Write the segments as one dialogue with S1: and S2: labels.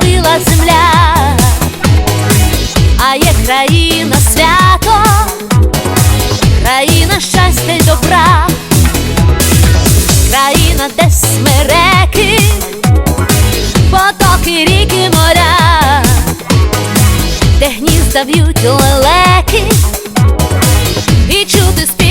S1: біла земля, а є країна свято, країна щастя й добра, країна, де смереки, потоки, ріки, моря, де гнізда в'ють лелеки і чути спів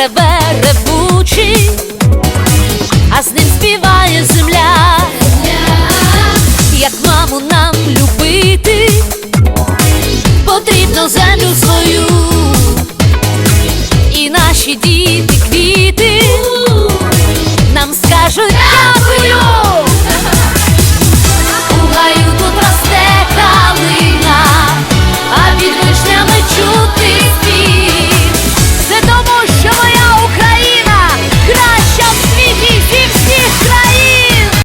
S1: реве ревучий, а з ним співає земля. Як маму нам любити, потрібно землю свою